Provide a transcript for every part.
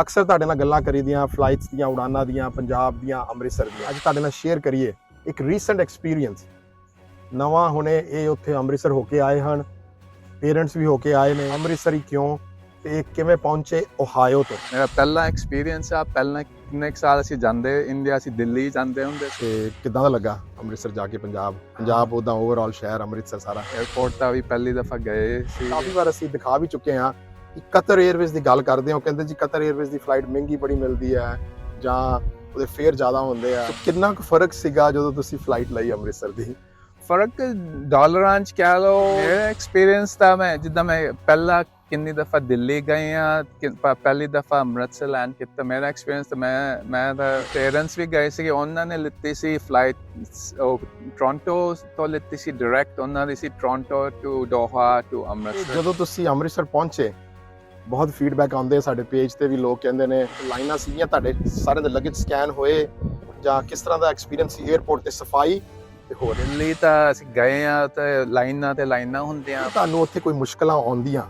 ਅਕਸਰ ਤੁਹਾਡੇ ਨਾਲ ਗੱਲਾਂ ਕਰੀਦੀਆਂ ਫਲਾਈਟਸ ਦੀਆਂ ਉਡਾਨਾਂ ਦੀਆਂ ਪੰਜਾਬ ਦੀਆਂ ਅੰਮ੍ਰਿਤਸਰ ਦੀਆਂ। ਅੱਜ ਤੁਹਾਡੇ ਨਾਲ ਸ਼ੇਅਰ ਕਰੀਏ ਇੱਕ ਰੀਸੈਂਟ ਐਕਸਪੀਰੀਅੰਸ ਨਵਾਂ ਹੁਣੇ ਇਹ ਉੱਥੇ ਅੰਮ੍ਰਿਤਸਰ ਹੋ ਕੇ ਆਏ ਹਨ। ਪੇਰੈਂਟਸ ਵੀ ਹੋ ਕੇ ਆਏ ਨੇ ਅੰਮ੍ਰਿਤਸਰ ਹੀ ਕਿਉਂ ਤੇ ਕਿਵੇਂ ਪਹੁੰਚੇ ਓਹਾਇਓ ਤੋਂ? ਮੇਰਾ ਪਹਿਲਾ ਐਕਸਪੀਰੀਅੰਸ ਆ ਪਹਿਲਾਂ ਕਿੰਨੇ ਸਾਲ ਅਸੀਂ ਜਾਂਦੇ ਇੰਡੀਆ ਅਸੀਂ ਦਿੱਲੀ ਜਾਂਦੇ ਹੁੰਦੇ ਤੇ ਕਿੱਦਾਂ ਦਾ ਲੱਗਾ ਅੰਮ੍ਰਿਤਸਰ ਜਾ ਕੇ ਪੰਜਾਬ? ਪੰਜਾਬ ਉਹਦਾ ਓਵਰਆਲ ਸ਼ਹਿਰ ਅੰਮ੍ਰਿਤਸਰ ਸਾਰਾ। 에어ਪੋਰਟ ਤਾਂ ਵੀ ਪਹਿਲੀ ਦਫਾ ਗਏ ਸੀ। ਕਾਫੀ ਵਾਰ ਅਸੀਂ ਦਿਖਾ ਵੀ ਚੁੱਕੇ ਹਾਂ। ਕਤਰ 에ਅਰਵੇਜ਼ ਦੀ ਗੱਲ ਕਰਦੇ ਹਾਂ ਕਹਿੰਦੇ ਜੀ ਕਤਰ 에ਅਰਵੇਜ਼ ਦੀ ਫਲਾਈਟ ਮਹਿੰਗੀ ਬੜੀ ਮਿਲਦੀ ਹੈ ਜਾਂ ਉਹਦੇ ਫੇਅਰ ਜ਼ਿਆਦਾ ਹੁੰਦੇ ਆ। ਕਿੰਨਾ ਕੁ ਫ਼ਰਕ ਸੀਗਾ ਜਦੋਂ ਤੁਸੀਂ ਫਲਾਈਟ ਲਈ ਅੰਮ੍ਰਿਤਸਰ ਦੀ? ਫ਼ਰਕ ਡਾਲਰਾਂ ਚ ਕਹਿ ਲਓ ਮੇਰਾ ਐਕਸਪੀਰੀਅੰਸ ਤਾਂ ਮੈਂ ਜਿੱਦਾਂ ਮੈਂ ਪਹਿਲਾਂ ਕਿੰਨੀ ਦਫਾ ਦਿੱਲੀ ਗਏ ਆ ਪਹਿਲੀ ਦਫਾ ਅੰਮ੍ਰਿਤਸਰ ਲੈਂਡ ਕੀਤਾ ਮੇਰਾ ਐਕਸਪੀਰੀਅੰਸ ਤਾਂ ਮੈਂ ਮੈਂ ਤਾਂ ਪੇਰੈਂਟਸ ਵੀ ਗਏ ਸੀ ਉਹਨਾਂ ਨੇ ਲਿੱਤੀ ਸੀ ਫਲਾਈਟ ਟੋਰਾਂਟੋ ਤੋਂ ਲਿੱਤੀ ਸੀ ਡਾਇਰੈਕਟ ਉਹਨਾਂ ਦੀ ਸੀ Toronto to Doha to Amritsar. ਜਦੋਂ ਤੁਸੀਂ ਅੰਮ੍ਰਿਤਸਰ ਪਹੁੰਚੇ ਬਹੁਤ ਫੀਡਬੈਕ ਆਉਂਦੇ ਆ ਸਾਡੇ ਪੇਜ ਤੇ ਵੀ ਲੋਕ ਕਹਿੰਦੇ ਨੇ ਲਾਈਨਾਂ ਸੀਗੀਆਂ ਤੁਹਾਡੇ ਸਾਰਿਆਂ ਦੇ ਲਗੇਜ ਸਕੈਨ ਹੋਏ ਜਾਂ ਕਿਸ ਤਰ੍ਹਾਂ ਦਾ ਐਕਸਪੀਰੀਅੰਸ ਸੀ 에ਅਰਪੋਰਟ ਤੇ ਸਫ਼ਾਈ ਤੇ ਹੋਰ? ਦਿੱਲੀ ਤਾਂ ਅਸੀਂ ਗਏ ਆ ਤੇ ਲਾਈਨਾਂ ਤੇ ਲਾਈਨਾਂ ਹੁੰਦੀਆਂ। ਤੁਹਾਨੂੰ ਉੱਥੇ ਕੋਈ ਮੁਸ਼ਕਲਾਂ ਆਉਂਦੀਆਂ?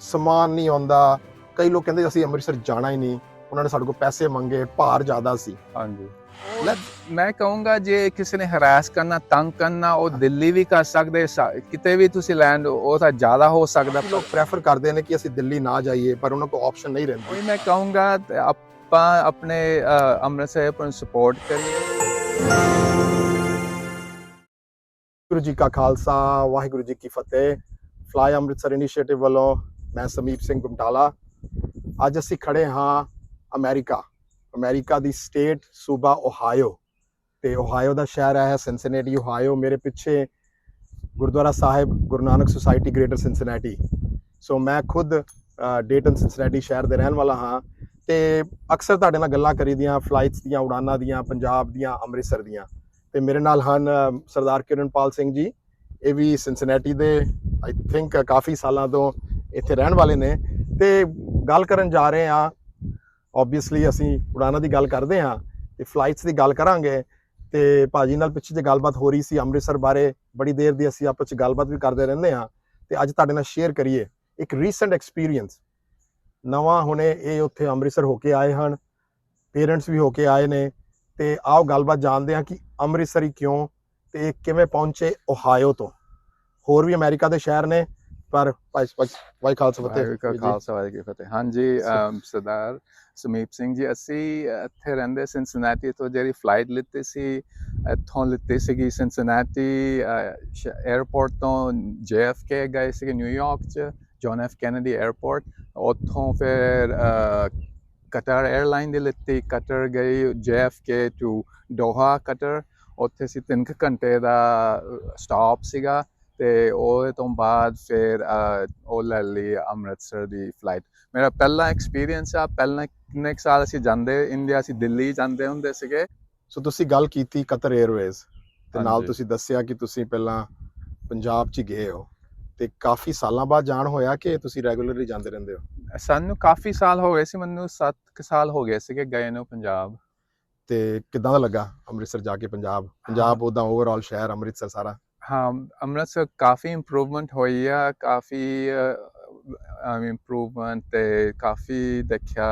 ਸਮਾਨ ਨਹੀਂ ਆਉਂਦਾ। ਕਈ ਲੋਕ ਕਹਿੰਦੇ ਅਸੀਂ ਅੰਮ੍ਰਿਤਸਰ ਜਾਣਾ ਹੀ ਨਹੀਂ। ਉਹਨਾਂ ਨੇ ਸਾਡੇ ਕੋਲ ਪੈਸੇ ਮੰਗੇ ਭਾਰ ਜ਼ਿਆਦਾ ਸੀ। ਹਾਂਜੀ। ਮੈਂ ਕਹੂੰਗਾ ਜੇ ਕਿਸੇ ਨੇ ਹਰਾਸ ਕਰਨਾ ਤੰਗ ਕਰਨਾ ਉਹ ਦਿੱਲੀ ਵੀ ਕਰ ਸਕਦੇ ਕਿਤੇ ਵੀ ਤੁਸੀਂ ਲੈਂਡ ਉਹ ਤਾਂ ਜ਼ਿਆਦਾ ਹੋ ਸਕਦਾ। ਲੋਕ ਪ੍ਰੈਫਰ ਕਰਦੇ ਨੇ ਕਿ ਅਸੀਂ ਦਿੱਲੀ ਨਾ ਜਾਈਏ ਪਰ ਉਹਨਾਂ ਕੋਲ ਆਪਸ਼ਨ ਨਹੀਂ ਰਹਿੰਦੀ। ਮੈਂ ਕਹੂੰਗਾ ਆਪਾਂ ਆਪਣੇ ਅੰਮ੍ਰਿਤਸਰ ਪਰ ਸਪੋਰਟ ਕਰੀਏ। ਗੁਰੂ ਜੀ ਕਾ ਖਾਲਸਾ ਵਾਹਿਗੁਰੂ ਜੀ ਕੀ ਫਤਿਹ। ਫਲਾਈ ਅੰਮ੍ਰਿਤਸਰ ਇਨੀਸ਼ੀਏਟਿਵ ਵੱਲੋਂ ਮੈਂ ਸਮੀਪ ਸਿੰਘ ਗੁਮਟਾਲਾ ਅੱਜ ਅਸੀਂ ਖੜੇ ਹਾਂ ਅਮਰੀਕਾ ਅਮਰੀਕਾ ਦੀ ਸਟੇਟ ਸੂਬਾ ਓਹਾਇਓ ਤੇ ਓਹਾਇਓ ਦਾ ਸ਼ਹਿਰ ਹੈ ਸਿਨਸਿਨੇਟੀ ਓਹਾਇਓ ਮੇਰੇ ਪਿੱਛੇ gurdwara Sahib, Guru Nanak society greater Cincinnati so ਮੈਂ ਖੁਦ ਡੇਟਨ ਸਿਨਸਿਨੇਟੀ ਸ਼ਹਿਰ ਦੇ ਰਹਿਣ ਵਾਲਾ ਹਾਂ ਤੇ ਅਕਸਰ ਤੁਹਾਡੇ ਨਾਲ ਗੱਲਾਂ ਕਰੀਦੀਆਂ ਫਲਾਈਟਸ ਦੀਆਂ, ਉਡਾਨਾਂ ਦੀਆਂ, ਪੰਜਾਬ ਦੀਆਂ, ਅੰਮ੍ਰਿਤਸਰ ਦੀਆਂ। ਤੇ ਮੇਰੇ ਨਾਲ ਹਨ ਸਰਦਾਰ ਕਿਰਨਪਾਲ ਸਿੰਘ ਜੀ, ਇਹ ਵੀ ਸਿਨਸਿਨੇਟੀ ਦੇ ਆਈ ਥਿੰਕ ਕਾਫੀ ਸਾਲਾਂ ਤੋਂ ਇੱਥੇ ਰਹਿਣ ਵਾਲੇ ਨੇ। ਤੇ ਗੱਲ ਕਰਨ ਜਾ ਰਹੇ ਆ ਆਬਵੀਅਸਲੀ ਅਸੀਂ ਉਡਾਨਾਂ ਦੀ ਗੱਲ ਕਰਦੇ ਹਾਂ ਤੇ ਫਲਾਈਟਸ ਦੀ ਗੱਲ ਕਰਾਂਗੇ ਤੇ ਭਾਜੀ ਨਾਲ ਪਿੱਛੇ ਜੇ ਗੱਲਬਾਤ ਹੋ ਰਹੀ ਸੀ ਅੰਮ੍ਰਿਤਸਰ ਬਾਰੇ, ਬੜੀ ਦੇਰ ਦੀ ਅਸੀਂ ਆਪਸ ਵਿੱਚ ਗੱਲਬਾਤ ਵੀ ਕਰਦੇ ਰਹਿੰਦੇ ਹਾਂ ਤੇ ਅੱਜ ਤੁਹਾਡੇ ਨਾਲ ਸ਼ੇਅਰ ਕਰੀਏ ਇੱਕ ਰੀਸੈਂਟ ਐਕਸਪੀਰੀਅੰਸ ਨਵਾਂ ਹੁਣੇ ਇਹ ਉੱਥੇ ਅੰਮ੍ਰਿਤਸਰ ਹੋ ਕੇ ਆਏ ਹਨ ਪੇਰੈਂਟਸ ਵੀ ਹੋ ਕੇ ਆਏ ਨੇ ਤੇ ਆਓ ਗੱਲਬਾਤ ਜਾਣਦੇ ਹਾਂ ਕਿ ਅੰਮ੍ਰਿਤਸਰੀ ਕਿਉਂ ਤੇ ਇਹ ਕਿਵੇਂ ਪਹੁੰਚੇ ਓਹਾਇਓ ਤੋਂ। ਹੋਰ ਵੀ ਅਮਰੀਕਾ ਦੇ ਸ਼ਹਿਰ ਨੇ ਪਰ ਵਾਈ ਖਾਲਸਾ ਫਤਿਹ। ਵਾਹਿਗੁਰੂ ਕਾ ਖਾਲਸਾ ਵਾਹਿਗੁਰੂ ਕੀ ਫਤਿਹ। ਹਾਂਜੀ ਅਮ, ਸਰਦਾਰ ਸਮੀਪ ਸਿੰਘ ਜੀ ਅਸੀਂ ਇੱਥੇ ਰਹਿੰਦੇ ਸੀ ਸਿਨਸਿਨਾਟੀ ਤੋਂ ਜਿਹੜੀ ਫਲਾਈਟ ਲਿੱਤੀ ਸੀ ਇੱਥੋਂ ਲਿੱਤੀ ਸੀਗੀ ਸਿਨਸਿਨਾਟੀ 에ਅਰਪੋਰਟ ਤੋਂ ਜੇਐਫਕੇ ਗਏ ਸੀਗੇ ਨਿਊਯਾਰਕ ਚ ਜੌਨ ਐਫ ਕੈਨੇਡੀ 에ਅਰਪੋਰਟ ਉੱਥੋਂ ਫਿਰ ਕਟਰ 에ਅਰਲਾਈਨ ਦੀ ਲਿੱਤੀ। ਕਟਰ ਗਈ ਜੇਐਫਕੇ ਟੂ ਡੋਹਾ ਕਟਰ ਉੱਥੇ ਸੀ 3 ਘੰਟੇ ਦਾ ਸਟਾਪ ਸੀਗਾ। ਤੇ ਉਹਦੇ ਤੋਂ ਬਾਅਦ ਫਿਰ ਉਹ ਲੈ ਲਈ ਅੰਮ੍ਰਿਤਸਰ ਦੀ ਫਲਾਈਟ ਮੇਰਾ ਪਹਿਲਾ ਐਕਸਪੀਰੀਅੰਸ ਆ ਪਹਿਲਾਂ ਕਿੰਨੇ ਸਾਲ ਅਸੀਂ ਜਾਂਦੇ ਇੰਡੀਆ ਅਸੀਂ ਦਿੱਲੀ ਜਾਂਦੇ ਹੁੰਦੇ ਸੀਗੇ ਸੋ ਤੁਸੀਂ ਗੱਲ ਕੀਤੀ ਕਤਰ 에ਅਰਵੇਜ਼ ਤੇ ਨਾਲ। ਤੁਸੀਂ ਦੱਸਿਆ ਕਿ ਤੁਸੀਂ ਪਹਿਲਾਂ ਪੰਜਾਬ 'ਚ ਗਏ ਹੋ ਤੇ ਕਾਫੀ ਸਾਲਾਂ ਬਾਅਦ ਜਾਣ ਹੋਇਆ ਕਿ ਤੁਸੀਂ ਰੈਗੂਲਰਲੀ ਜਾਂਦੇ ਰਹਿੰਦੇ ਹੋ ਸਾਨੂੰ ਕਾਫੀ ਸਾਲ ਹੋ ਗਏ ਸੀ ਮੈਨੂੰ 7 ਕੁ ਸਾਲ ਹੋ ਗਏ ਸੀਗੇ ਗਏ ਨੂੰ ਪੰਜਾਬ ਤੇ ਕਿੱਦਾਂ ਦਾ ਲੱਗਾ ਅੰਮ੍ਰਿਤਸਰ ਜਾ ਕੇ ਪੰਜਾਬ ਪੰਜਾਬ ਉਹਦਾ ਓਵਰਆਲ ਸ਼ਹਿਰ ਅੰਮ੍ਰਿਤਸਰ ਸਾਰਾ ਹਾਂ ਅੰਮ੍ਰਿਤਸਰ ਕਾਫੀ ਇੰਪਰੂਵਮੈਂਟ ਹੋਈ ਆ ਕਾਫੀ ਇੰਪਰੂਵਮੈਂਟ ਤੇ ਕਾਫੀ ਦੇਖਿਆ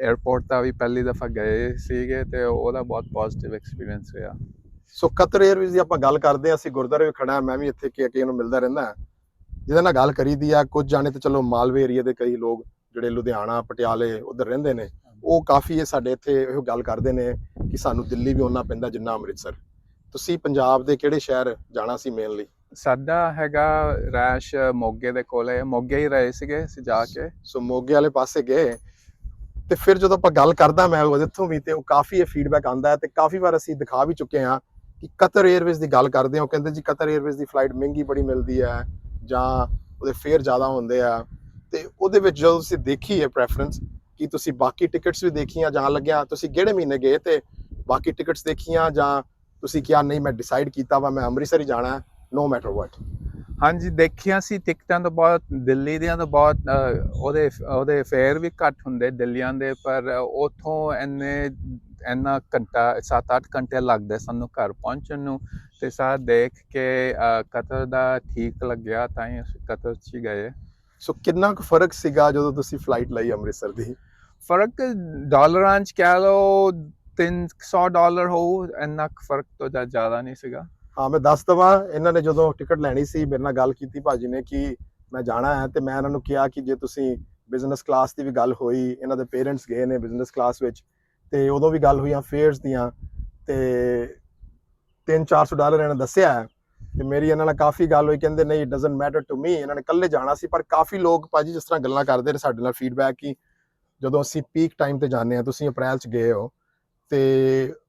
에ਅਰਪੋਰਟ ਤਾਂ ਵੀ ਪਹਿਲੀ ਦਫਾ ਗਏ ਸੀਗੇ ਤੇ ਉਹਦਾ ਬਹੁਤ ਪੋਜ਼ਿਟਿਵ ਐਕਸਪੀਰੀਅੰਸ ਰਿਹਾ ਸੋ ਕਤਰ 에ਅਰਵੇਜ਼ ਦੀ ਆਪਾਂ ਗੱਲ ਕਰਦੇ ਹਾਂ ਅਸੀਂ ਗੁਰਦੁਆਰੇ ਵੀ ਖੜਾ ਮੈਂ ਵੀ ਇੱਥੇ ਕਿ ਕਿ ਨੂੰ ਮਿਲਦਾ ਰਹਿੰਦਾ ਜਿਹਦੇ ਨਾਲ ਗੱਲ ਕਰੀਦੀ ਆ ਕੁਝ ਜਾਣੇ ਤੇ ਚਲੋ ਮਾਲਵੇ ਏਰੀਆ ਦੇ ਕਈ ਲੋਕ ਜਿਹੜੇ ਲੁਧਿਆਣਾ ਪਟਿਆਲੇ ਉਧਰ ਰਹਿੰਦੇ ਨੇ ਉਹ ਕਾਫੀ ਇਹ ਸਾਡੇ ਇੱਥੇ ਇਹੋ ਗੱਲ ਕਰਦੇ ਨੇ ਕਿ ਸਾਨੂੰ ਦਿੱਲੀ ਵੀ ਉਹਨਾਂ ਪੈਂਦਾ ਜਿੰਨਾ ਅੰਮ੍ਰਿਤਸਰ ਤੁਸੀਂ ਪੰਜਾਬ ਦੇ ਕਿਹੜੇ ਸ਼ਹਿਰ ਜਾਣਾ ਸੀ ਮੇਨਲੀ ਸਾਡਾ ਹੈਗਾ ਰੈਸ਼ ਮੋਗੇ ਦੇ ਕੋਲੇ ਮੋਗੇ ਹੀ ਰਹੇ ਸੀਗੇ ਅਸੀਂ ਜਾ ਕੇ। ਸੋ ਮੋਗੇ ਵਾਲੇ ਪਾਸੇ ਗਏ ਤੇ ਫਿਰ ਜਦੋਂ ਆਪਾਂ ਗੱਲ ਕਰਦਾ ਮੈਂ ਉਹਦੇ ਤੋਂ ਵੀ ਤੇ ਉਹ ਕਾਫੀ ਇਹ ਫੀਡਬੈਕ ਆਂਦਾ ਹੈ ਤੇ ਕਾਫੀ ਵਾਰ ਅਸੀਂ ਦਿਖਾ ਵੀ ਚੁੱਕੇ ਹਾਂ ਕਿ ਕਤਰ 에ਅਰਵੇਜ਼ ਦੀ ਗੱਲ ਕਰਦੇ ਹਾਂ। ਉਹ ਕਹਿੰਦੇ ਜੀ ਕਤਰ 에ਅਰਵੇਜ਼ ਦੀ ਫਲਾਈਟ ਮਹਿੰਗੀ ਬੜੀ ਮਿਲਦੀ ਹੈ ਜਾਂ ਉਹਦੇ ਫੇਅਰ ਜ਼ਿਆਦਾ ਹੁੰਦੇ ਆ। ਤੇ ਉਹਦੇ ਵਿੱਚ ਜਦੋਂ ਤੁਸੀਂ ਦੇਖੀ ਹੈ ਪ੍ਰੈਫਰੈਂਸ ਕਿ ਤੁਸੀਂ ਬਾਕੀ ਟਿਕਟਸ ਵੀ ਦੇਖੀਆਂ ਜਾਂ ਲੱਗਿਆ ਤੁਸੀਂ ਕਿਹੜੇ ਮਹੀਨੇ ਗਏ ਤੇ ਬਾਕੀ ਟਿਕਟਸ ਦੇਖੀਆਂ ਜਾਂ ਤੁਸੀਂ ਕਿਹਾ ਨਹੀਂ ਮੈਂ ਡਿਸਾਈਡ ਕੀਤਾ ਵਾ ਮੈਂ ਅੰਮ੍ਰਿਤਸਰ ਹੀ ਜਾਣਾ ਨੋ ਮੈਟਰ ਵਾਟ ਹਾਂਜੀ ਦੇਖਿਆ ਸੀ ਟਿਕਟਾਂ ਤਾਂ ਬਹੁਤ ਦਿੱਲੀ ਦੀਆਂ ਤਾਂ ਬਹੁਤ ਉਹਦੇ ਉਹਦੇ ਫੇਅਰ ਵੀ ਘੱਟ ਹੁੰਦੇ ਦਿੱਲੀਆਂ ਦੇ ਪਰ ਉਥੋਂ ਇੰਨੇ ਇੰਨਾ ਘੰਟਾ 7-8 ਘੰਟੇ ਲੱਗਦੇ ਸਾਨੂੰ ਘਰ ਪਹੁੰਚਣ ਨੂੰ। ਤੇ ਸਾਰਾ ਦੇਖ ਕੇ ਕਤਰ ਦਾ ਠੀਕ ਲੱਗਿਆ ਤਾਂ ਹੀ ਅਸੀਂ ਕਤਰ 'ਚ ਹੀ ਗਏ। ਸੋ ਕਿੰਨਾ ਕੁ ਫ਼ਰਕ ਸੀਗਾ ਜਦੋਂ ਤੁਸੀਂ ਫਲਾਈਟ ਲਈ ਅੰਮ੍ਰਿਤਸਰ ਦੀ? ਫ਼ਰਕ ਡਾਲਰਾਂ ਚ ਕਹਿ ਲਓ 300 ਡਾਲਰ ਹੋਊ, ਇੰਨਾ ਫ਼ਰਕ ਤੋਂ ਜ਼ਿਆਦਾ ਨਹੀਂ ਸੀਗਾ। ਹਾਂ, ਮੈਂ ਦੱਸ ਦਵਾਂ, ਇਹਨਾਂ ਨੇ ਜਦੋਂ ਟਿਕਟ ਲੈਣੀ ਸੀ, ਮੇਰੇ ਨਾਲ ਗੱਲ ਕੀਤੀ ਭਾਜੀ ਨੇ ਕਿ ਮੈਂ ਜਾਣਾ ਹੈ ਤੇ ਮੈਂ ਇਹਨਾਂ ਨੂੰ ਕਿਹਾ ਕਿ ਜੇ ਤੁਸੀਂ ਬਿਜ਼ਨਸ ਕਲਾਸ ਦੀ ਵੀ ਗੱਲ ਹੋਈ, ਇਹਨਾਂ ਦੇ ਪੇਰੈਂਟਸ ਗਏ ਨੇ ਬਿਜ਼ਨਸ ਕਲਾਸ ਵਿੱਚ, ਤੇ ਉਦੋਂ ਵੀ ਗੱਲ ਹੋਈਆਂ ਫੇਅਰਸ ਦੀਆਂ, ਤੇ 3-400 ਡਾਲਰ ਇਹਨਾਂ ਦੱਸਿਆ ਹੈ। ਤੇ ਮੇਰੀ ਇਹਨਾਂ ਨਾਲ ਕਾਫੀ ਗੱਲ ਹੋਈ, ਕਹਿੰਦੇ ਨਹੀਂ it doesn't matter to me ਇਹਨਾਂ ਨੇ ਕੱਲੇ ਜਾਣਾ ਸੀ, ਪਰ ਕਾਫੀ ਲੋਕ ਭਾਜੀ ਜਿਸ ਤਰ੍ਹਾਂ ਗੱਲਾਂ ਕਰਦੇ ਨੇ ਸਾਡੇ ਨਾਲ ਫੀਡਬੈਕ ਕਿ ਜਦੋਂ ਅਸੀਂ ਪੀਕ ਟਾਈਮ ਤੇ ਜਾਂਦੇ ਆ ਤੁਸੀਂ ਅਪ੍ਰੈਲ ਚ ਗਏ ਹੋ ਤੇ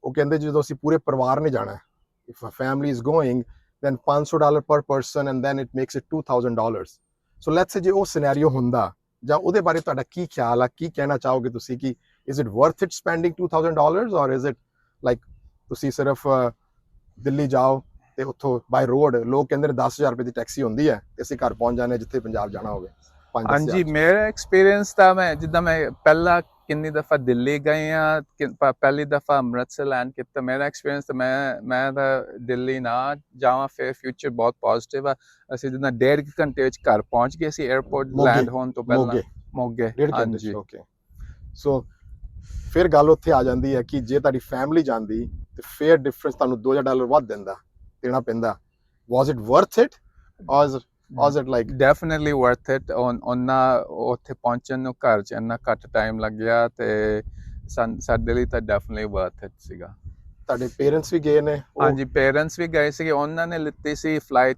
ਉਹ ਕਹਿੰਦੇ ਜਦੋਂ ਅਸੀਂ ਪੂਰੇ ਪਰਿਵਾਰ ਨੇ ਜਾਣਾ ਹੈ if a family is going then 500 dollar per person and then it makes it 2000 dollars. So let's say ਜੇ ਉਹ ਸਿਨੈਰੀਓ ਹੁੰਦਾ ਜਾਂ ਉਹਦੇ ਬਾਰੇ ਤੁਹਾਡਾ ਕੀ ਖਿਆਲ ਆ ਕੀ ਕਹਿਣਾ ਚਾਹੋਗੇ ਤੁਸੀਂ ਕਿ is it worth it spending 2000 dollars or is it like ਤੁਸੀਂ ਸਿਰਫ ਦਿੱਲੀ ਜਾਓ ਤੇ ਉੱਥੋਂ ਬਾਈ ਰੋਡ ਲੋਕ ਕਹਿੰਦੇ ਨੇ 10000 ਰੁਪਏ ਦੀ ਟੈਕਸੀ ਹੁੰਦੀ ਹੈ ਤੇ ਅਸੀਂ ਘਰ ਪਹੁੰਚ ਜਾਂਦੇ ਜਿੱਥੇ ਪੰਜਾਬ ਜਾਣਾ ਹੋਵੇ 5 ਹਾਂਜੀ ਮੇਰਾ ਐਕਸਪੀਰੀਅੰਸ ਤਾਂ ਮੈਂ ਜਿੱਦਾਂ ਮੈਂ ਪਹਿਲਾਂ ਕਿੰਨੀ ਦਫਾ ਦਿੱਲੀ ਗਏ ਆ ਪਹਿਲੀ ਦਫਾ ਅੰਮ੍ਰਿਤਸਰ ਲੈਂਡ ਕੀਤਾ ਮੇਰਾ ਐਕਸਪੀਰੀਅੰਸ ਤਾਂ ਮੈਂ ਮੈਂ ਤਾਂ ਦਿੱਲੀ ਨਾ ਜਾਵਾਂ ਫਿਰ ਫਿਊਚਰ ਬਹੁਤ ਪੋਜ਼ਿਟਿਵ ਆ। ਅਸੀਂ ਜਿੱਦਾਂ ਡੇਢ ਘੰਟੇ ਵਿੱਚ ਘਰ ਪਹੁੰਚ ਗਏ ਸੀ 에어ਪੋਰਟ ਲੈਂਡ ਹੋਣ ਤੋਂ ਪਹਿਲਾਂ। ਮੋਗੇ। ਡੇਢ ਘੰਟੇ ਓਕੇ ਸੋ ਫਿਰ ਗੱਲ ਉੱਥੇ ਆ ਜਾਂਦੀ ਹੈ ਕਿ ਜੇ ਤੁਹਾਡੀ ਫੈਮਿਲੀ ਜਾਂਦੀ ਤੇ ਫੇਅਰ ਡਿਫਰੈਂਸ ਤੁਹਾਨੂੰ 2000 ਡਾਲਰ ਵੱਧ ਦਿੰਦਾ ਦੇਣਾ ਪੈਂਦਾ। ਵਾਸ it worth it or was it like definitely worth it ਉਹਨਾਂ ਉੱਥੇ ਪਹੁੰਚਣ ਨੂੰ ਘਰ ਚ ਇੰਨਾ ਘੱਟ ਟਾਈਮ ਲੱਗਿਆ ਤੇ ਸਾਡੇ ਲਈ ਤਾਂ ਡੈਫੀਨਿਟਲੀ ਵਰਥ ਇਟ ਸੀਗਾ। ਤੁਹਾਡੇ ਪੇਰੈਂਟਸ ਵੀ ਗਏ ਨੇ? ਹਾਂਜੀ ਪੇਰੈਂਟਸ ਵੀ ਗਏ ਸੀ ਉਹਨਾਂ ਨੇ ਲਿੱਤੀ ਸੀ ਫਲਾਈਟ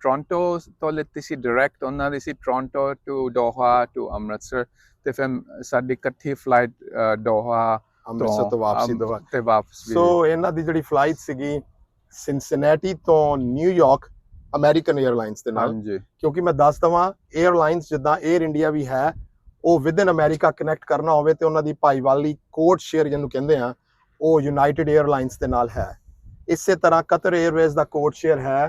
ਟੋਰਾਂਟੋ ਤੋਂ ਲਿੱਤੀ ਸੀ ਡਾਇਰੈਕਟ ਉਹਨਾਂ ਦੀ ਸੀ Toronto to Doha to Amritsar ਤੇ ਫਿਰ ਸਾਡੀ ਇਕੱਠੀ ਫਲਾਈਟ ਦੋਹਾ ਅੰਮ੍ਰਿਤਸਰ ਤੋਂ ਵਾਪਸੀ ਅੰਮ- ਦੋ ਤੇ ਵਾਪਸ ਵੀ ਸੋ ਇਹਨਾਂ ਦੀ ਜਿਹੜੀ ਫਲਾਈਟ ਸੀਗੀ ਸਿਨਸਿਨੈਟੀ ਤੋਂ ਨਿਊਯਾਰਕ ਅਮਰੀਕਨ 에ਅਰਲਾਈਨਸ ਦੇ ਨਾਲ। ਕਿਉਂਕਿ ਮੈਂ ਦੱਸ ਦਵਾਂ 에ਅਰਲਾਈਨਸ ਜਿੱਦਾਂ 에ਅਰ ਇੰਡੀਆ ਵੀ ਹੈ ਉਹ ਵਿਦ ਇਨ ਅਮਰੀਕਾ ਕਨੈਕਟ ਕਰਨਾ ਹੋਵੇ ਤੇ ਉਹਨਾਂ ਦੀ ਭਾਈਵਾਲੀ ਕੋਡ ਸ਼ੇਅਰ ਜਿਹਨੂੰ ਕਹਿੰਦੇ ਆ ਉਹ ਯੂਨਾਈਟਿਡ 에ਅਰਲਾਈਨਸ ਦੇ ਨਾਲ ਹੈ। ਇਸੇ ਤਰ੍ਹਾਂ ਕਤਰ 에ਅਰਵੇਜ਼ ਦਾ ਕੋਡ ਸ਼ੇਅਰ ਹੈ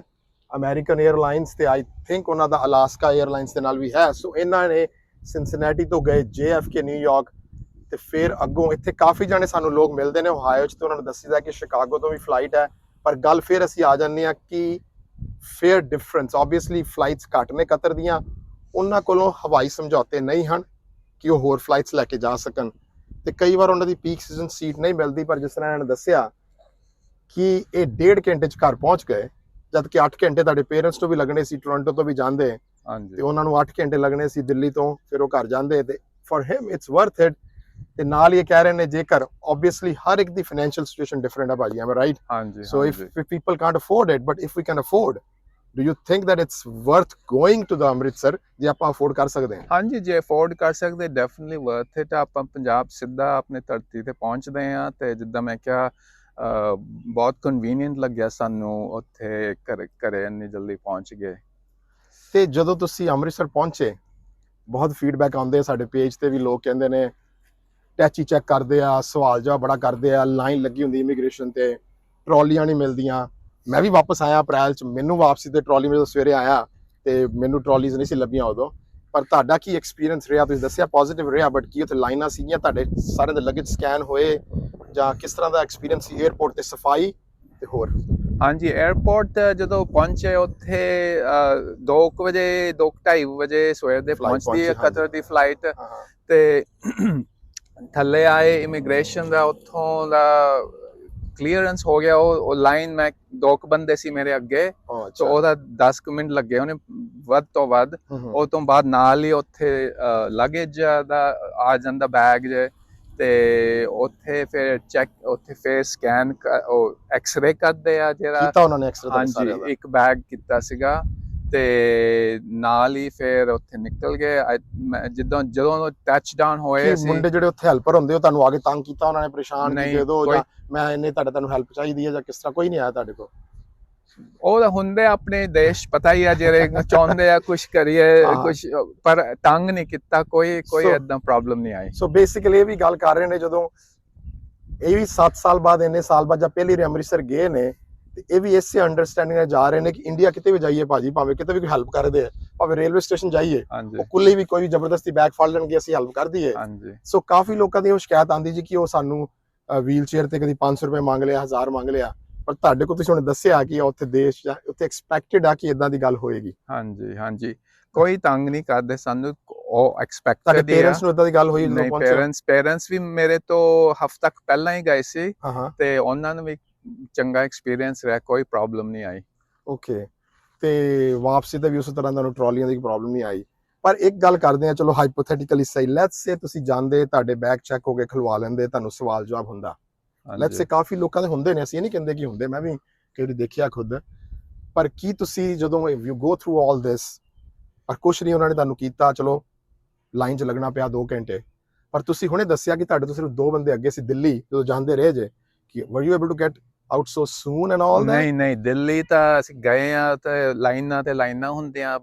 ਅਮਰੀਕਨ 에ਅਰਲਾਈਨਸ ਤੇ ਆਈ ਥਿੰਕ ਉਹਨਾਂ ਦਾ ਅਲਾਸਕਾ 에ਅਰਲਾਈਨਸ ਦੇ ਨਾਲ ਵੀ ਹੈ। ਸੋ ਇਹਨਾਂ ਨੇ ਸਿਨਸਿਨੇਟੀ ਤੋਂ ਗਏ ਜੇਐਫਕੇ ਨਿਊਯਾਰਕ ਤੇ ਫਿਰ ਅੱਗੋਂ ਇੱਥੇ ਕਾਫੀ ਜਾਣੇ ਸਾਨੂੰ ਲੋਕ ਮਿਲਦੇ ਨੇ ਉਹ ਹਾਇਓ ਚ ਤੇ ਉਹਨਾਂ ਨੂੰ ਦੱਸੀਦਾ ਕਿ ਸ਼ਿਕਾਗੋ ਤੋਂ ਵੀ ਫਲਾਈਟ ਹੈ। ਪਰ ਗੱਲ ਫਿਰ ਅਸੀਂ ਆ ਜਾਂਦੇ ਆ ਕਿ ਫੇਅਰ ਡਿਫਰੈਂਸ ਆਬਵੀਅਸਲੀ ਫਲਾਈਟਸ ਘੱਟ ਨੇ ਕਤਰ ਦੀਆਂ। ਉਹਨਾਂ ਕੋਲੋਂ ਹਵਾਈ ਸਮਝੌਤੇ ਨਹੀਂ ਹਨ ਕਿ ਉਹ ਹੋਰ ਫਲਾਈਟਸ ਲੈ ਕੇ ਜਾ ਸਕਣ। ਤੇ ਕਈ ਵਾਰ ਉਹਨਾਂ ਦੀ ਪੀਕ ਸੀਜ਼ਨ ਸੀਟ ਨਹੀਂ ਮਿਲਦੀ ਪਰ ਜਿਸ ਤਰ੍ਹਾਂ ਇਹਨਾਂ ਨੇ ਦੱਸਿਆ ਕਿ ਇਹ ਡੇਢ ਘੰਟੇ ਚ ਘਰ ਪਹੁੰਚ ਗਏ ਜਦ ਕਿ 8 ਘੰਟੇ ਤੁਹਾਡੇ ਪੇਰੈਂਟਸ ਤੋਂ ਵੀ ਲੱਗਣੇ ਸੀ ਟੋਰਾਂਟੋ ਤੋਂ ਵੀ ਜਾਂਦੇ। ਤੇ ਹਾਂਜੀ ਉਹਨਾਂ ਨੂੰ 8 ਘੰਟੇ ਲੱਗਣੇ ਸੀ ਦਿੱਲੀ ਤੋਂ ਫਿਰ ਉਹ ਘਰ ਜਾਂਦੇ। ਤੇ for him it's worth it ਤੇ ਨਾਲ ਹੀ ਇਹ ਕਹਿ ਰਹੇ ਨੇ ਜੇਕਰ ਆਬਵੀਅਸਲੀ ਹਰ ਇੱਕ ਦੀ ਫਾਈਨੈਂਸ਼ੀਅਲ ਸਿਚੁਏਸ਼ਨ ਡਿਫਰੈਂਟ ਹੈ ਭਾਜੀ ਐਮ ਰਾਈਟ ਹਾਂਜੀ ਹਾਂਜੀ। if people can't afford it, but if we can afford, do you think that it's worth going to the Amritsar ਜੇ ਆਪਾਂ ਅਫੋਰਡ ਕਰ ਸਕਦੇ ਹਾਂ? ਹਾਂਜੀ ਜੇ ਅਫੋਰਡ ਕਰ ਸਕਦੇ ਡੈਫੀਨਿਟਲੀ ਵਰਥ ਇਟ ਆਪਾਂ ਪੰਜਾਬ ਸਿੱਧਾ ਆਪਣੇ ਧਰਤੀ ਤੇ ਪਹੁੰਚਦੇ ਆ ਤੇ ਜਿੱਦਾਂ ਮੈਂ ਕਿਹਾ ਬਹੁਤ ਕਨਵੀਨੀਅੰਟ ਲੱਗਿਆ ਸਾਨੂੰ ਉੱਥੇ ਘਰੇ ਇੰਨੀ ਜਲਦੀ ਪਹੁੰਚ ਗਏ। ਤੇ ਜਦੋਂ ਤੁਸੀਂ ਅੰਮ੍ਰਿਤਸਰ ਪਹੁੰਚੇ ਬਹੁਤ ਫੀਡਬੈਕ ਆਉਂਦੇ ਆ ਸਾਡੇ ਪੇਜ ਤੇ ਵੀ ਲੋਕ ਕਹਿੰਦੇ ਨੇ ਟੈਚੀ ਚੈੱਕ ਕਰਦੇ ਆ ਸਵਾਲ ਜਵਾਬ ਬੜਾ ਕਰਦੇ ਆ ਲਾਈਨ ਲੱਗੀ ਹੁੰਦੀ ਇਮੀਗ੍ਰੇਸ਼ਨ ਤੇ ਟਰਾਲੀਆਂ ਨਹੀਂ ਮਿਲਦੀਆਂ। ਮੈਂ ਵੀ ਵਾਪਸ ਆਇਆ ਅਪ੍ਰੈਲ ਚ ਮੈਨੂੰ ਵਾਪਸੀ ਤੇ ਟਰਾਲੀ ਮੇਰੇ ਸਵੇਰੇ ਆਇਆ ਤੇ ਮੈਨੂੰ ਟਰਾਲੀਜ਼ ਨਹੀਂ ਸੀ ਲੱਭੀਆਂ ਉਦੋਂ। ਪਰ ਤੁਹਾਡਾ ਕੀ ਐਕਸਪੀਰੀਅੰਸ ਰਿਹਾ? ਤੁਸੀਂ ਦੱਸਿਆ ਪੋਜ਼ਿਟਿਵ ਰਿਹਾ ਬਟ ਕੀ ਉੱਥੇ ਲਾਈਨਾਂ ਸੀਗੀਆਂ? ਤੁਹਾਡੇ ਸਾਰੇ ਦੇ ਲਗੇਜ ਸਕੈਨ ਹੋਏ ਜਾਂ ਕਿਸ ਤਰ੍ਹਾਂ ਦਾ ਐਕਸਪੀਰੀਅੰਸ ਸੀ 에ਅਰਪੋਰਟ ਤੇ ਸਫ਼ਾਈ ਤੇ ਹੋਰ? ਹਾਂਜੀ 에ਅਰਪੋਰਟ ਜਦੋਂ ਪਹੁੰਚੇ ਉੱਥੇ 2 ਵਜੇ 2:30 ਵਜੇ ਸਵੇਰ ਦੇ ਪਹੁੰਚਦੀ ਹੈ। ਕਤਰ ਦੀ ਫਲਾਈਟ ਤੇ ਥੱਲੇ ਆਏ ਇਮੀਗ੍ਰੇਸ਼ਨ ਦਾ ਉੱਥੋਂ ਦਾ ਕਲੀਅਰੈਂਸ ਹੋ ਗਿਆ ਉਹ ਲਾਈਨ ਮੈਂ ਦੋ ਕੁ ਬੰਦੇ ਸੀ ਮੇਰੇ ਅੱਗੇ ਸੋ ਉਹਦਾ 10 ਕੁ ਮਿੰਟ ਲੱਗੇ ਉਹਨੇ ਵੱਧ ਤੋਂ ਵੱਧ। ਉਹ ਤੋਂ ਬਾਅਦ ਨਾਲ ਹੀ ਉੱਥੇ ਲਗੇਜ ਦਾ ਆ ਜਾਂਦਾ ਬੈਗ ਜੇ ਤੇ ਉੱਥੇ ਫਿਰ ਚੈੱਕ ਉੱਥੇ ਫਿਰ ਸਕੈਨ ਉਹ ਐਕਸ-ਰੇ ਕਰਦੇ ਆ ਜਿਹੜਾ ਕੀਤਾ ਉਹਨਾਂ ਨੇ ਇੱਕ ਬੈਗ ਕੀਤਾ ਸੀਗਾ। ਤੇ ਨਾਲ ਹੀ ਫਿਰ ਉੱਥੇ ਨਿਕਲ ਗਏ। ਜਦੋਂ ਜਦੋਂ ਟੱਚ ਡਾਊਨ ਹੋਏ ਅਸੀਂ ਮੁੰਡੇ ਜਿਹੜੇ ਉੱਥੇ ਹੈਲਪਰ ਹੁੰਦੇ ਉਹ ਤੁਹਾਨੂੰ ਆ ਕੇ ਤੰਗ ਕੀਤਾ ਉਹਨਾਂ ਨੇ ਪਰੇਸ਼ਾਨ ਕੀ ਦੇ ਦੋ ਕੋਈ- ਜਾਂ ਮੈਂ ਇੰਨੇ ਤੁਹਾਡੇ ਤੁਹਾਨੂੰ ਹੈਲਪ ਚਾਹੀਦੀ ਹੈ ਜਾਂ ਕਿਸ ਤਰ੍ਹਾਂ? ਕੋਈ ਨਹੀਂ ਆਇਆ ਤੁਹਾਡੇ ਕੋਲ। ਉਹ ਤਾਂ ਹੁੰਦੇ ਆਪਣੇ ਦੇਸ਼ ਪਤਾ ਹੀ ਆ ਜਿਹੜੇ ਚਾਹੁੰਦੇ ਆ ਕੁਝ ਕਰੀਏ। ਕੁਝ ਪਰ ਤੰਗ ਨਹੀਂ ਕੀਤਾ ਕੋਈ ਕੋਈ ਏਦਾਂ ਪ੍ਰੋਬਲਮ ਨਹੀਂ ਆਈ ਸੋ ਬੇਸਿਕਲੀ ਇਹ ਵੀ ਗੱਲ ਕਰ ਰਹੇ ਨੇ ਜਦੋਂ ਇਹ ਵੀ 7 ਸਾਲ ਬਾਅਦ ਇੰਨੇ ਸਾਲ ਬਾਅਦ ਜਾਂ ਪਹਿਲੀ ਵਾਰੀ ਅੰਮ੍ਰਿਤਸਰ ਗਏ ਨੇ ਤੇ ਇਹ ਵੀ ਇਸੇ ਅੰਡਰਸਟੈਂਡਿੰਗ ਨਾਲ ਜਾ ਰਹੇ ਨੇ ਕਿ ਇੰਡੀਆ ਕਿਤੇ ਵੀ ਜਾਈਏ ਭਾਜੀ ਭਾਵੇਂ ਕਿਤੇ ਵੀ ਕੋਈ ਹੈਲਪ ਕਰਦੇ ਆ ਭਾਵੇਂ ਰੇਲਵੇ ਸਟੇਸ਼ਨ ਜਾਈਏ ਉਹ ਕੁੱਲੀ ਵੀ ਕੋਈ ਜ਼ਬਰਦਸਤੀ ਬੈਗ ਫੜ ਲੈਣਗੇ ਅਸੀਂ ਹੈਲਪ ਕਰ ਦਈਏ। ਹਾਂਜੀ। ਸੋ ਕਾਫੀ ਲੋਕਾਂ ਦੀ ਉਹ ਸ਼ਿਕਾਇਤ ਆਂਦੀ ਜੀ ਕਿ ਉਹ ਸਾਨੂੰ ਵੀਲ ਚੇਅਰ ਤੇ ਕਦੀ 500 ਰੁਪਏ ਮੰਗ ਲਿਆ 1000 ਮੰਗ ਲਿਆ। ਪਰ ਤੁਹਾਡੇ ਕੋਲ ਤੁਸੀਂ ਹੁਣ ਦੱਸਿਆ ਕਿ ਉੱਥੇ ਦੇਸ਼ ਜਾਂ ਉੱਥੇ ਐਕਸਪੈਕਟਡ ਆ ਕਿ ਇਦਾਂ ਦੀ ਗੱਲ ਹੋਏਗੀ। ਹਾਂਜੀ ਹਾਂਜੀ। ਕੋਈ ਤੰਗ ਨਹੀਂ ਕਰਦੇ ਸਾਨੂੰ ਉਹ ਤੁਹਾਡੇ ਐਕਸਪੈਕਟਡ ਹੀ ਆ। ਪੇਰੈਂਟਸ ਨੂੰ ਇਦਾਂ ਦੀ ਗੱਲ ਹੋਈ ਜਦੋਂ ਪਹੁੰਚੇ? ਪੇਰੈਂਟਸ ਪੇਰੈਂਟਸ ਵੀ ਮੇਰੇ ਤੋਂ ਹਫ਼ਤਾ ਪਹਿਲਾਂ ਹੀ ਗਏ ਸੀ। ਤੇ ਉਹਨਾਂ ਨੂੰ ਵੀ ਚੰਗਾ ਐਕਸਪੀਰੀਅੰਸ ਰਿਹਾ ਕੋਈ ਪ੍ਰੋਬਲਮ ਨਹੀਂ ਆਈ। ਓਕੇ ਤੇ ਵਾਪਸੀ ਤੇ ਵੀ ਉਸ ਤਰ੍ਹਾਂ ਤੁਹਾਨੂੰ ਟਰਾਲੀਆਂ ਦੀ ਪ੍ਰੋਬਲਮ ਨਹੀਂ ਆਈ। ਪਰ ਇੱਕ ਗੱਲ ਕਰਦੇ ਆ ਚਲੋ ਹਾਈਪੋਥੈਟਿਕਲੀ ਸਹੀ ਲੈਟਸ ਸੇ ਤੁਸੀਂ ਜਾਂਦੇ ਤੁਹਾਡੇ ਬੈਗ ਚੈੱਕ ਹੋ ਕੇ ਖਲਵਾ ਲੈਂਦੇ ਤੁਹਾਨੂੰ ਸਵਾਲ ਜਵਾਬ ਹੁੰਦਾ। ਲੈਟਸ ਸੇ ਕਾਫੀ ਲੋਕਾਂ ਦੇ ਹੁੰਦੇ ਨੇ ਅਸੀਂ ਇਹ ਨਹੀਂ ਕਹਿੰਦੇ ਕਿ ਹੁੰਦੇ ਮੈਂ ਵੀ ਵਾਰੀ ਦੇਖਿਆ ਖੁਦ। ਪਰ ਕੀ ਤੁਸੀਂ ਜਦੋਂ ਯੂ ਗੋ ਥਰੂ ਆਲ ਦਿਸ ਪਰ ਕੁਛ ਨਹੀਂ ਉਹਨਾਂ ਨੇ ਤੁਹਾਨੂੰ ਕੀਤਾ ਚਲੋ ਲਾਈਨ 'ਚ ਲੱਗਣਾ ਪਿਆ 2 ਘੰਟੇ। ਪਰ ਤੁਸੀਂ ਹੁਣੇ ਦੱਸਿਆ ਕਿ ਤੁਹਾਡੇ ਤੋਂ ਸਿਰਫ ਦੋ ਬੰਦੇ ਅੱਗੇ ਸੀ ਦਿੱਲੀ ਜਦੋਂ ਜਾਂਦੇ ਰਹੇ ਜੇ ਕਿ were you able to get out so soon and all ਨਹੀਂ ਨਹੀਂ ਦਿੱਲੀ ਤਾਂ ਅਸੀਂ ਗਏ ਆ ਤੇ ਲਾਈਨਾਂ ਤੇ ਲਾਈਨਾਂ ਹੁੰਦੀਆਂ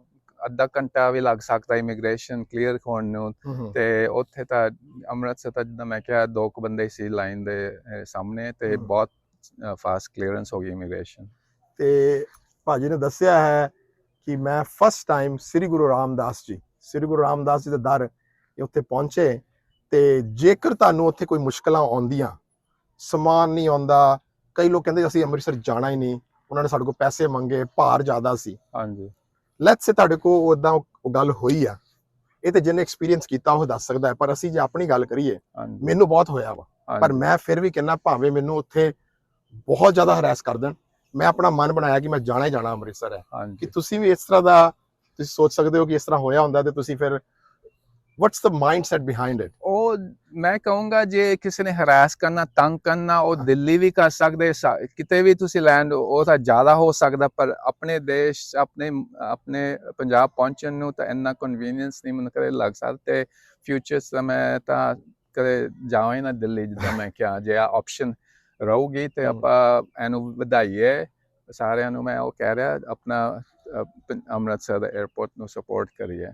ਅੱਧਾ ਘੰਟਾ ਵੀ ਲੱਗ ਸਕਦਾ ਇਮੀਗ੍ਰੇਸ਼ਨ ਕਲੀਅਰ ਹੋਣ ਨੂੰ ਤੇ ਉੱਥੇ ਤਾਂ ਅੰਮ੍ਰਿਤਸਰ ਤਾਂ ਜਿੱਦਾਂ ਮੈਂ ਕਿਹਾ ਦੋ ਕੁ ਬੰਦੇ ਸੀ ਲਾਈਨ ਦੇ ਸਾਹਮਣੇ ਤੇ। ਬਹੁਤ ਫਾਸਟ ਕਲੀਅਰੈਂਸ ਹੋ ਗਈ ਇਮੀਗ੍ਰੇਸ਼ਨ ਤੇ ਭਾਜੀ ਨੇ ਦੱਸਿਆ ਹੈ ਕਿ ਮੈਂ ਫਸਟ ਟਾਈਮ ਸ੍ਰੀ ਗੁਰੂ ਰਾਮਦਾਸ ਜੀ ਸ੍ਰੀ ਗੁਰੂ ਰਾਮਦਾਸ ਜੀ ਦੇ ਦਰ ਉੱਥੇ ਪਹੁੰਚੇ ਤੇ ਜੇਕਰ ਤੁਹਾਨੂੰ ਉੱਥੇ ਕੋਈ ਮੁਸ਼ਕਲਾਂ ਆਉਂਦੀਆਂ ਸਮਾਨ ਨਹੀਂ ਆਉਂਦਾ ਕਈ ਲੋਕ ਕਹਿੰਦੇ ਅਸੀਂ ਅੰਮ੍ਰਿਤਸਰ ਜਾਣਾ ਹੀ ਨਹੀਂ ਉਹਨਾਂ ਨੇ ਸਾਡੇ ਕੋਲ ਪੈਸੇ ਮੰਗੇ ਭਾਰ ਜ਼ਿਆਦਾ ਸੀ। ਹਾਂਜੀ। ਲੈਟਸ ਸੇ ਤੁਹਾਡੇ ਕੋਲ ਉਦਾਂ ਉਹ ਗੱਲ ਹੋਈ ਆ ਇਹ ਤੇ ਜਿਹਨੇ ਐਕਸਪੀਰੀਅੰਸ ਕੀਤਾ ਉਹ ਦੱਸ ਸਕਦਾ ਹੈ ਪਰ ਅਸੀਂ ਜੇ ਆਪਣੀ ਗੱਲ ਕਰੀਏ ਮੈਨੂੰ ਬਹੁਤ ਹੋਇਆ ਵਾ ਪਰ ਮੈਂ ਫਿਰ ਵੀ ਕਹਿੰਦਾ ਭਾਵੇਂ ਮੈਨੂੰ ਉੱਥੇ ਬਹੁਤ ਜ਼ਿਆਦਾ ਹਰਾਸ ਕਰ ਦੇਣ ਮੈਂ ਆਪਣਾ ਮਨ ਬਣਾਇਆ ਕਿ ਮੈਂ ਜਾਣਾ ਹੀ ਜਾਣਾ ਅੰਮ੍ਰਿਤਸਰ ਹੈ। ਕਿ ਤੁਸੀਂ ਵੀ ਇਸ ਤਰ੍ਹਾਂ ਦਾ ਤੁਸੀਂ ਸੋਚ ਸਕਦੇ ਹੋ ਕਿ ਇਸ ਤਰ੍ਹਾਂ ਹੋਇਆ ਹੁੰਦਾ ਤੇ ਤੁਸੀਂ ਫਿਰ what's the mindset behind it ਉਹ ਮੈਂ ਕਹੂੰਗਾ ਜੇ ਕਿਸੇ ਨੇ ਹਰਾਸ ਕਰਨਾ ਤੰਗ ਕਰਨਾ ਉਹ। ਦਿੱਲੀ ਵੀ ਕਰ ਸਕਦੇ ਕਿਤੇ ਵੀ ਤੁਸੀਂ ਲੈਂਡ ਉਹ ਤਾਂ ਜ਼ਿਆਦਾ ਹੋ ਸਕਦਾ ਪਰ ਆਪਣੇ ਦੇਸ਼ ਆਪਣੇ ਆਪਣੇ ਪੰਜਾਬ ਪਹੁੰਚਣ ਨੂੰ ਤਾਂ ਇੰਨਾ ਕਨਵੀਨੀਅੰਸ ਨਹੀਂ ਮੈਨੂੰ ਕਦੇ ਲੱਗ ਸਕਦਾ ਤੇ ਫਿਊਚਰ ਚ ਤਾਂ ਕਦੇ ਜਾਵਾਂ ਨਾ ਦਿੱਲੀ ਜਿੱਦਾਂ ਮੈਂ ਕਿਹਾ ਜੇ ਆ ਆਪਸ਼ਨ ਰਹੂਗੀ ਤੇ। ਆਪਾਂ ਇਹਨੂੰ ਵਧਾਈਏ ਸਾਰਿਆਂ ਨੂੰ ਮੈਂ ਉਹ ਕਹਿ ਰਿਹਾ ਆਪਣਾ ਅੰਮ੍ਰਿਤਸਰ ਦਾ 에ਅਰਪੋਰਟ ਨੂੰ ਸਪੋਰਟ ਕਰੀਏ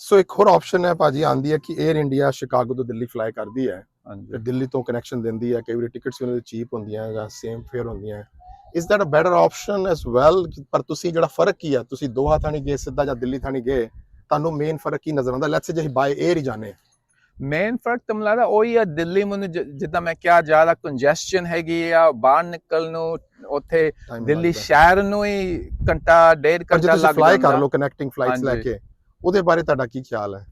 ਸੋ ਇੱਕ ਹੋਰ ਆਪਸ਼ਨ ਹੈ ਭਾਜੀ ਆਂਦੀ ਹੈ ਕਿ 에ਅਰ ਇੰਡੀਆ ਸ਼ਿਕਾਗੋ ਤੋਂ ਦਿੱਲੀ ਫਲਾਈ ਕਰਦੀ ਹੈ। ਤੇ ਹਾਂਜੀ ਦਿੱਲੀ ਤੋਂ ਕਨੈਕਸ਼ਨ ਦਿੰਦੀ ਹੈ ਕਈ ਵਾਰੀ ਟਿਕਟਸ ਵੀ ਉਹਨਾਂ ਦੀ ਚੀਪ ਹੁੰਦੀਆਂ ਜਾਂ ਸੇਮ ਫੇਅਰ ਹੁੰਦੀਆਂ। Is that a better option as well ਪਰ ਤੁਸੀਂ ਜਿਹੜਾ ਫ਼ਰਕ ਕੀ ਹੈ ਤੁਸੀਂ ਦੋਹਾ ਥਾਣੀ ਗਏ ਸਿੱਧਾ ਜਾਂ ਦਿੱਲੀ ਥਾਣੀ ਗਏ ਤੁਹਾਨੂੰ ਮੇਨ ਫ਼ਰਕ ਕੀ ਨਜ਼ਰ ਆਉਂਦਾ? ਲੈਟਸ ਸੇ ਜੇ ਬਾਈ 에ਅਰ ਹੀ ਜਾਣੇ ਮੇਨ ਫ਼ਰਕ ਤਾਂ ਲੱਗਦਾ ਉਹੀ ਆ ਦਿੱਲੀ ਮੈਨੂੰ ਜ- ਜਿੱਦਾਂ ਮੈਂ ਕਿਹਾ ਜ਼ਿਆਦਾ ਕੰਜੈਸਸ਼ਨ ਹੈਗੀ ਆ ਬਾਹਰ ਨਿਕਲ ਨੂੰ ਉੱਥੇ ਦਿੱਲੀ। ਸ਼ਹਿਰ ਨੂੰ ਹੀ ਘੰਟਾ ਡੇਢ ਪਰ ਜੇ ਘੰਟਾ ਤੁਸੀਂ ਲੱਗ ਫਲਾਈ ਕਰ ਜਾਂਦਾ ਲਓ ਕਨੈਕਟਿੰਗ ਫਲਾਈਟਸ ਲੈ। ਕੇ ਉਹਦੇ ਬਾਰੇ ਤੁਹਾਡਾ ਕੀ ਖਿਆਲ ਹੈ?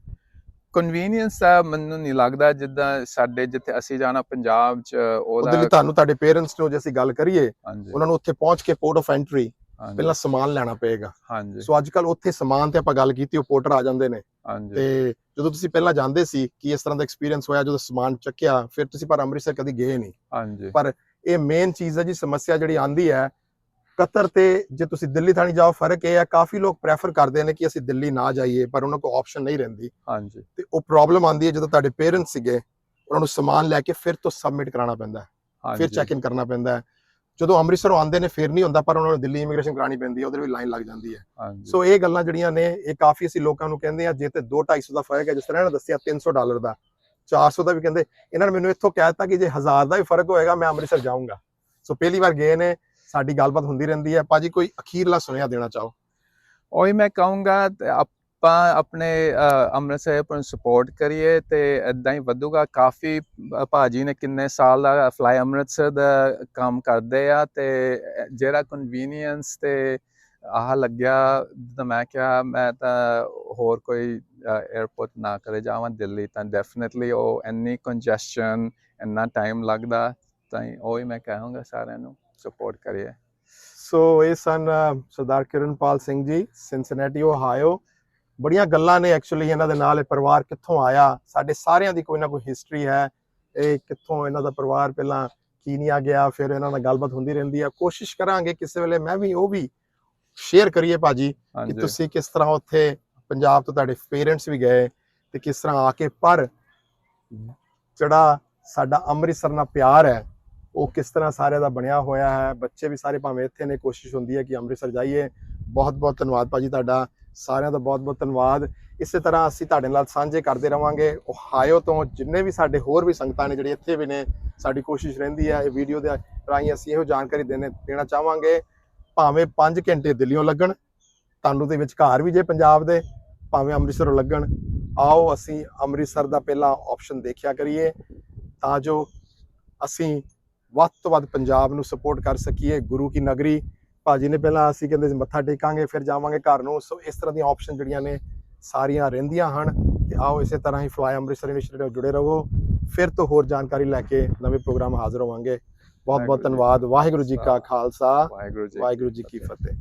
ਕਨਵੀਨੀਅੰਸ ਤਾਂ ਮੈਨੂੰ ਨਹੀਂ ਲੱਗਦਾ ਜਿੱਦਾਂ ਸਾਡੇ ਜਿੱਥੇ ਅਸੀਂ ਜਾਣਾ ਪੰਜਾਬ ਚ ਉਹਦੇ ਲਈ ਉਹਦਾ ਤੁਹਾਨੂੰ ਤੁਹਾਡੇ ਪੇਰੈਂਟਸ ਨੂੰ ਜੇ ਅਸੀਂ ਗੱਲ ਕਰੀਏ ਹਾਂਜੀ। ਉਹਨਾਂ ਨੂੰ ਉੱਥੇ ਪਹੁੰਚ ਕੇ ਪੋਰਟ ਆਫ ਐਂਟਰੀ ਹਾਂਜੀ, ਪਹਿਲਾਂ ਸਮਾਨ ਲੈਣਾ ਪਏਗਾ। ਹਾਂਜੀ। ਸੋ ਅੱਜ ਕੱਲ ਉੱਥੇ ਸਮਾਨ ਤੇ ਆਪਾਂ ਗੱਲ ਕੀਤੀ ਉਹ ਪੋਰਟਰ ਆ ਜਾਂਦੇ ਨੇ। ਹਾਂਜੀ। ਤੇ ਜਦੋਂ ਤੁਸੀਂ ਪਹਿਲਾਂ ਜਾਂਦੇ ਸੀ ਕੀ ਇਸ ਤਰ੍ਹਾਂ ਦਾ ਐਕਸਪੀਰੀਅੰਸ ਹੋਇਆ ਜਦੋਂ ਸਮਾਨ ਚੱਕਿਆ ਫਿਰ ਤੁਸੀਂ ਪਰ ਅੰਮ੍ਰਿਤਸਰ ਕਦੀ ਗਏ ਨਹੀਂ। ਹਾਂਜੀ। ਇਹ ਮੇਨ ਚੀਜ਼ ਹੈ ਜੀ ਸਮੱਸਿਆ ਜਿਹੜੀ ਆਂਦੀ ਹੈ ਕਤਰ ਤੇ ਜੇ ਤੁਸੀਂ ਦਿੱਲੀ ਥਾਣੀ ਜਾਓ ਫ਼ਰਕ ਇਹ ਹੈ ਕਾਫੀ ਲੋਕ ਪ੍ਰੈਫਰ ਕਰਦੇ ਨੇ ਕਿ ਅਸੀਂ ਦਿੱਲੀ ਨਾ ਜਾਈਏ ਪਰ ਉਹਨਾਂ ਕੋਲ ਆਪਸ਼ਨ ਨਹੀਂ ਰਹਿੰਦੀ। ਹਾਂਜੀ। ਤੇ ਉਹ ਪ੍ਰੋਬਲਮ ਆਂਦੀ ਹੈ ਜਦੋਂ ਤੁਹਾਡੇ ਪੇਰੈਂਟਸ ਸੀਗੇ ਉਹਨਾਂ ਨੂੰ ਸਮਾਨ ਲੈ ਕੇ ਫਿਰ ਤੋਂ ਸਬਮਿਟ ਕਰਾਉਣਾ ਪੈਂਦਾ ਹੈ। ਫਿਰ ਚੈੱਕ ਇਨ ਕਰਨਾ ਪੈਂਦਾ ਹੈ। ਜਦੋਂ ਅੰਮ੍ਰਿਤਸਰੋਂ ਆਉਂਦੇ ਨੇ ਫਿਰ ਨਹੀਂ ਹੁੰਦਾ ਪਰ ਉਹਨਾਂ ਨੂੰ ਦਿੱਲੀ ਇਮੀਗ੍ਰੇਸ਼ਨ ਕਰਾਣੀ ਪੈਂਦੀ ਹੈ ਉਹਦੇ ਵੀ ਲਾਈਨ ਲੱਗ ਜਾਂਦੀ ਹੈ। ਸੋ ਇਹ ਗੱਲਾਂ ਜਿਹੜੀਆਂ ਨੇ ਇਹ ਕਾਫੀ ਅਸੀਂ ਲੋਕਾਂ ਨੂੰ ਕਹਿੰਦੇ ਆ ਜੇ ਤੇ 2 250 ਦਾ ਫ਼ਰਕ ਹੈ ਜਿਸ ਤਰ੍ਹਾਂ ਇਹਨਾਂ ਦੱਸਿਆ 300 ਡਾਲਰ ਦਾ 400 ਦਾ ਵੀ ਕਹਿੰਦੇ ਇਹਨਾਂ ਨੇ ਮੈਨੂੰ ਇੱਥੋਂ ਕਹਿ ਦਿੱਤਾ ਕਿ ਜੇ 1000 ਦਾ ਵੀ ਫ਼ਰਕ ਹੋਏਗਾ ਮੈਂ ਅੰਮ੍ਰਿਤਸਰ ਜਾਊਂਗਾ। ਸੋ ਪਹਿਲੀ ਵਾਰ ਗਏ ਨੇ ਸਾਡੀ ਗੱਲਬਾਤ ਹੁੰਦੀ ਰਹਿੰਦੀ ਹੈ। ਭਾਜੀ, ਕੋਈ ਅਖੀਰਲਾ ਸੁਨੇਹਾ ਦੇਣਾ ਚਾਹੋ? ਉਹੀ ਮੈਂ ਕਹੂੰਗਾ, ਆਪਾਂ ਆਪਣੇ ਅੰਮ੍ਰਿਤਸਰ ਨੂੰ ਸਪੋਰਟ ਕਰੀਏ ਤੇ ਇਦਾਂ ਹੀ ਵਧੂਗਾ। ਕਾਫੀ ਭਾਜੀ ਨੇ ਕਿੰਨੇ ਸਾਲ ਦਾ ਫਲਾਈ ਅੰਮ੍ਰਿਤਸਰ ਦਾ ਕੰਮ ਕਰਦੇ ਆ ਤੇ ਜਿਹੜਾ ਕਨਵੀਨੀਅੰਸ ਤੇ ਆਹ ਲੱਗਿਆ, ਜਿੱਦਾਂ ਮੈਂ ਕਿਹਾ, ਮੈਂ ਤਾਂ ਹੋਰ ਕੋਈ 에ਅਰਪੋਰਟ ਨਾ ਕਰੇ ਜਾਵਾਂ ਦਿੱਲੀ, ਤਾਂ ਡੈਫੀਨਿਟਲੀ ਉਹ ਇੰਨੀ ਕੰਜੈਸ਼ਨ ਇੰਨਾ ਟਾਈਮ ਲੱਗਦਾ, ਤਾਂ ਉਹੀ ਮੈਂ ਕਹਾਂਗਾ ਸਾਰਿਆਂ ਨੂੰ। ਸਪੋਰਟ ਕਰੀਏ ਸੋ ਇਹ ਸਨ ਸਰਦਾਰ ਕਿਰਨਪਾਲ ਸਿੰਘ ਜੀ ਸਿੰਸਨੈਟੀ ਓਹਾਇਓ ਬੜੀਆਂ ਗੱਲਾਂ ਨੇ ਐਕਚੁਅਲੀ ਇਹਨਾਂ ਦੇ ਨਾਲ ਇਹ ਪਰਿਵਾਰ ਕਿੱਥੋਂ ਆਇਆ? ਸਾਡੇ ਸਾਰਿਆਂ ਦੀ ਕੋਈ ਨਾ ਕੋਈ ਹਿਸਟਰੀ ਹੈ। ਇਹ ਕਿੱਥੋਂ ਇਹਨਾਂ ਦਾ ਪਰਿਵਾਰ ਪਹਿਲਾਂ ਕੀਨੀਆ ਗਿਆ ਫਿਰ ਇਹਨਾਂ ਨਾਲ ਗੱਲਬਾਤ ਹੁੰਦੀ ਰਹਿੰਦੀ ਹੈ ਕੋਸ਼ਿਸ਼ ਕਰਾਂਗੇ ਕਿਸੇ ਵੇਲੇ ਮੈਂ ਵੀ ਉਹ ਵੀ ਸ਼ੇਅਰ ਕਰੀਏ ਭਾਜੀ ਕਿ ਤੁਸੀਂ ਕਿਸ ਤਰ੍ਹਾਂ ਉੱਥੇ ਪੰਜਾਬ ਤੋਂ ਤੁਹਾਡੇ ਪੇਰੈਂਟਸ ਵੀ ਗਏ ਤੇ ਕਿਸ ਤਰ੍ਹਾਂ ਆ ਕੇ ਪਰ ਜਿਹੜਾ ਸਾਡਾ ਅੰਮ੍ਰਿਤਸਰ ਨਾਲ ਪਿਆਰ ਹੈ ਉਹ ਕਿਸ ਤਰ੍ਹਾਂ ਸਾਰਿਆਂ ਦਾ ਬਣਿਆ ਹੋਇਆ ਹੈ, ਬੱਚੇ ਵੀ ਸਾਰੇ ਭਾਵੇਂ ਇੱਥੇ ਨੇ, ਕੋਸ਼ਿਸ਼ ਹੁੰਦੀ ਹੈ ਕਿ ਅੰਮ੍ਰਿਤਸਰ ਜਾਈਏ। ਬਹੁਤ ਬਹੁਤ ਧੰਨਵਾਦ ਭਾਜੀ ਤੁਹਾਡਾ, ਸਾਰਿਆਂ ਦਾ ਬਹੁਤ ਬਹੁਤ ਧੰਨਵਾਦ। ਇਸੇ ਤਰ੍ਹਾਂ ਅਸੀਂ ਤੁਹਾਡੇ ਨਾਲ ਸਾਂਝੇ ਕਰਦੇ ਰਵਾਂਗੇ। ਓਹਾਇਓ ਤੋਂ ਜਿੰਨੇ ਵੀ ਸਾਡੇ ਹੋਰ ਵੀ ਸੰਗਤਾਂ ਨੇ ਜਿਹੜੇ ਇੱਥੇ ਵੀ ਨੇ, ਸਾਡੀ ਕੋਸ਼ਿਸ਼ ਰਹਿੰਦੀ ਹੈ, ਇਹ ਵੀਡੀਓ ਦੇ ਰਾਹੀਂ ਅਸੀਂ ਇਹੋ ਜਾਣਕਾਰੀ ਦੇਣੇ, ਦੇਣਾ ਚਾਹਾਂਗੇ। ਭਾਵੇਂ 5 ਘੰਟੇ ਦਿੱਲੀੋਂ ਲੱਗਣ, ਤੁਹਾਨੂੰ ਦੇ ਵਿਚਕਾਰ ਵੀ ਜੇ ਪੰਜਾਬ ਦੇ, ਭਾਵੇਂ ਅੰਮ੍ਰਿਤਸਰੋਂ ਲੱਗਣ, ਆਓ ਅਸੀਂ ਅੰਮ੍ਰਿਤਸਰ ਦਾ ਪਹਿਲਾ ਆਪਸ਼ਨ ਦੇਖਿਆ ਕਰੀਏ। ਤਾਂ ਜੋ ਅਸੀਂ ਵੱਧ ਤੋਂ ਵੱਧ ਪੰਜਾਬ ਨੂੰ ਸਪੋਰਟ ਕਰ ਸਕੀਏ। ਗੁਰੂ ਕੀ ਨਗਰੀ ਭਾਜੀ ਨੇ ਪਹਿਲਾਂ ਅਸੀਂ ਕਹਿੰਦੇ ਮੱਥਾ ਟੇਕਾਂਗੇ ਫਿਰ ਜਾਵਾਂਗੇ ਘਰ ਨੂੰ। ਸੋ ਇਸ ਤਰ੍ਹਾਂ ਦੀਆਂ ਆਪਸ਼ਨ ਜਿਹੜੀਆਂ ਨੇ ਸਾਰੀਆਂ ਰਹਿੰਦੀਆਂ ਹਨ। ਤੇ ਆਓ ਇਸੇ ਤਰ੍ਹਾਂ ਹੀ ਫਲਾਈ ਅੰਮ੍ਰਿਤਸਰ ਇਨੀਸ਼ੀਏਟਿਵ ਨਾਲ ਜੁੜੇ ਰਹੋ। ਫਿਰ ਤੋਂ ਹੋਰ ਜਾਣਕਾਰੀ ਲੈ ਕੇ ਨਵੇਂ ਪ੍ਰੋਗਰਾਮ ਹਾਜ਼ਰ ਹੋਵਾਂਗੇ। ਬਹੁਤ ਬਹੁਤ ਧੰਨਵਾਦ। ਵਾਹਿਗੁਰੂ ਜੀ ਕਾ ਖਾਲਸਾ। ਵਾਹਿਗੁਰੂ ਜੀ ਕੀ ਫਤਿਹ।